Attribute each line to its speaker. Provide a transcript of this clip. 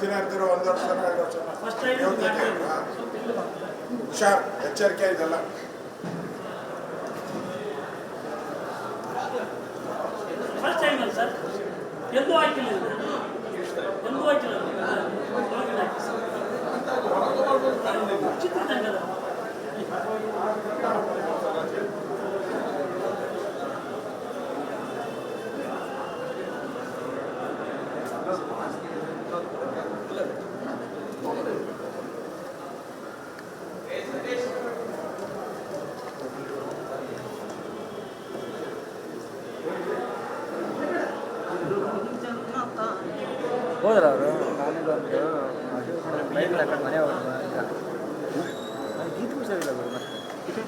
Speaker 1: ದಿನ ಇರ್ತೀರೋ ಒಂದು ವರ್ಷ ಎರಡು? ಹುಷಾರ್ ಎಚ್ಚರಿಕೆ ಇದೆಲ್ಲ
Speaker 2: ಫಸ್ಟ್ ಟೈಮ್ ಸರ್ ಎಂದೂ ಹಾಕಿಲ್ಲ ಇದು. ಹಾಕಿಲ್ಲ
Speaker 3: ಹೋದ್ರ ಅವರು? ನಾನೇ ಬಂದು ಬೈಕ್ ಹಾಕೊಂಡು ಮನೆ ಅಂತ ಗೀತ್ ಹುಷಾರಿಲ್ಲ ಗುರು ಮತ್ತೆ.